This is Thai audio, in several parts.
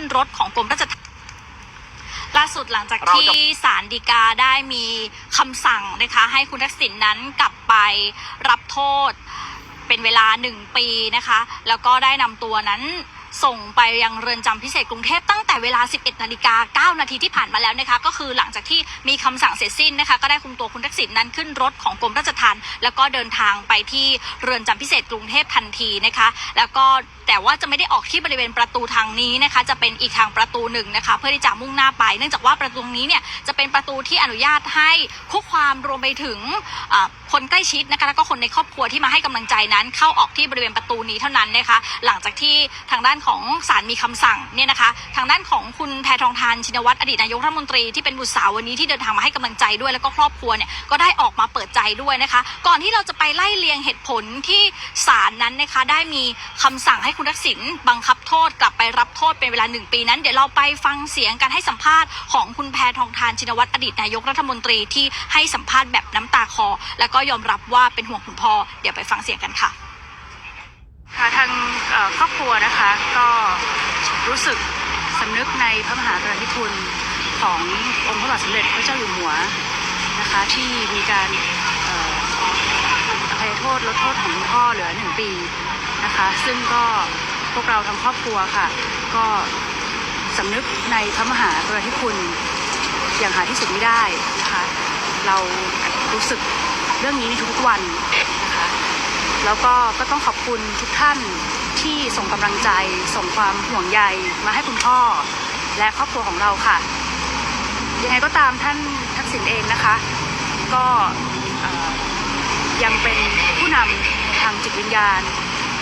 ขึ้นรถของกรมราชทัณฑ์ล่าสุดหลังจากเราที่จะศาลฎีกาได้มีคำสั่งนะคะให้คุณทักษิณนั้นกลับไปรับโทษเป็นเวลาหนึ่งปีนะคะ แล้วก็ได้นำตัวนั้น ส่งไปยังเรือนจำพิเศษกรุงเทพตั้งแต่เวลา 11นาฬิกา9นาทีที่ผ่านมาแล้วนะคะ ก็คือหลังจากที่มีคำสั่งเสร็จสิ้นนะคะ ก็ได้คุมตัวคุณทักษิณนั้นขึ้นรถของกรมราชทัณฑ์แล้วก็เดินทางไปที่เรือนจำพิเศษกรุงเทพทันทีนะคะ แล้วก็แต่ว่าจะไม่ได้ออกที่บริเวณประตูทางนี้นะคะ จะเป็นอีกทางประตูหนึ่งนะคะ เพื่อที่จะมุ่งหน้าไป เนื่องจากว่าประตูนี้เนี่ยจะเป็นประตูที่อนุญาตให้คู่ความรวมไปถึงคนใกล้ชิดนะคะแล้วก็คนในครอบครัวที่มาให้กำลังใจนั้น เข้าออกที่บริเวณประตูนี้เท่านั้นนะคะ หลังจากที่ทางด้านของศาลมีคำสั่งเนี่ยนะคะ ทางด้านของคุณแพทองทานชินวัตรอดีตนายกรัฐมนตรีที่เป็นบุตรสาววันนี้ที่เดินทางมาให้กำลังใจด้วยแล้วก็ครอบครัวเนี่ยก็ได้ออกมาเปิดใจด้วยนะคะ ก่อนที่เราจะไปไล่เลียงเหตุผลที่ศาลนั้นนะคะได้มีคำสั่งให้คุณทักษิณบังคับโทษกลับไปรับโทษเป็นเวลาหนึ่งปีนั้น เดี๋ยวเราไปฟังเสียงการให้สัมภาษณ์ของคุณแพทองทานชินวัตรอดีตนายกรัฐมนตรีที่ให้สัมภาษณ์แบบน้ำตาคอ แล้วก็ยอมรับว่าเป็นห่วงคุณพ่อเดี๋ยวไปฟังเสียงกันค่ะ ทางครอบครัวนะคะก็รู้สึกสำนึกในพระมหากรุณาธิคุณขององค์พระบาทสมเด็จพระเจ้าอยู่หัวนะคะที่มีการอ่ออภัยโทษลดโทษของพ่อเหลือหนึ่งปีนะคะซึ่งก็พวกเราทางครอบครัวค่ะ ก็สำนึกในพระมหากรุณาธิคุณอย่างหาที่สุดไม่ได้นะคะเรารู้สึกเรื่องนี้ในทุกๆวัน แล้วก็ก็ต้องขอบคุณทุกท่านที่ส่งกำลังใจ ส่งความห่วงใยมาให้คุณพ่อ และครอบครัวของเราค่ะ ยังไงก็ตามท่านทักษิณเองนะคะ ก็ยังเป็นผู้นำทางจิตวิญญาณ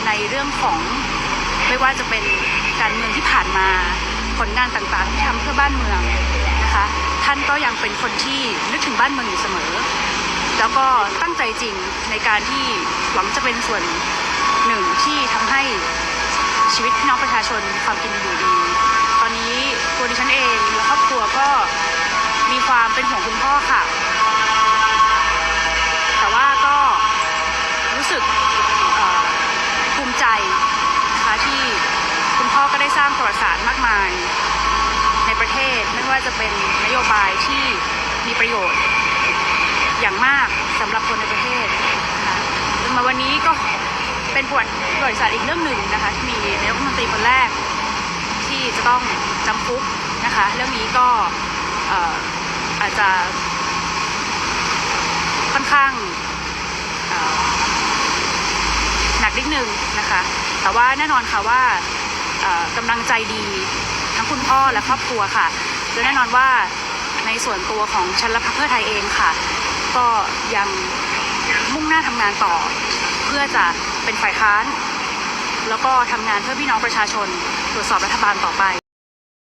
ในเรื่องของไม่ว่าจะเป็นการเมืองที่ผ่านมาผลงานต่างๆที่ทำเพื่อบ้านเมืองนะคะ ท่านก็ยังเป็นคนที่นึกถึงบ้านเมืองอยู่เสมอ แล้วก็ตั้งใจจริงในการที่หวังจะเป็นส่วนหนึ่งที่ทำให้ชีวิตพี่น้องประชาชนความกินอยู่ดี ตอนนี้ตัวดิฉันเองและครอบครัวก็มีความเป็นห่วงคุณพ่อค่ะ แต่ว่าก็รู้สึกภูมิใจนะคะที่คุณพ่อก็ได้สร้างประวัติศาสตร์มากมาย ในประเทศไม่ว่าจะเป็นนโยบายที่มีประโยชน์ อย่างมากสำหรับคนในประเทศนะคะจนมาวันนี้ก็เป็นประวัติประวัติศาสตร์อีกเรื่องหนึ่งนะคะที่มีนายกรัฐมนตรีคนแรก ที่จะต้องจำคุกนะคะ เรื่องนี้ก็อาจจะค่อนข้างหนักนิดนึงนะคะ แต่ว่าแน่นอนค่ะว่ากำลังใจดีทั้งคุณพ่อและครอบครัวค่ะโดยแน่นอนว่าในส่วนตัวของฉันและพรรคเพื่อไทยเองค่ะ ก็ยังมุ่งหน้าทำงานต่อ เพื่อจะเป็นฝ่ายค้าน แล้วก็ทำงานเพื่อพี่น้องประชาชนตรวจสอบรัฐบาลต่อไป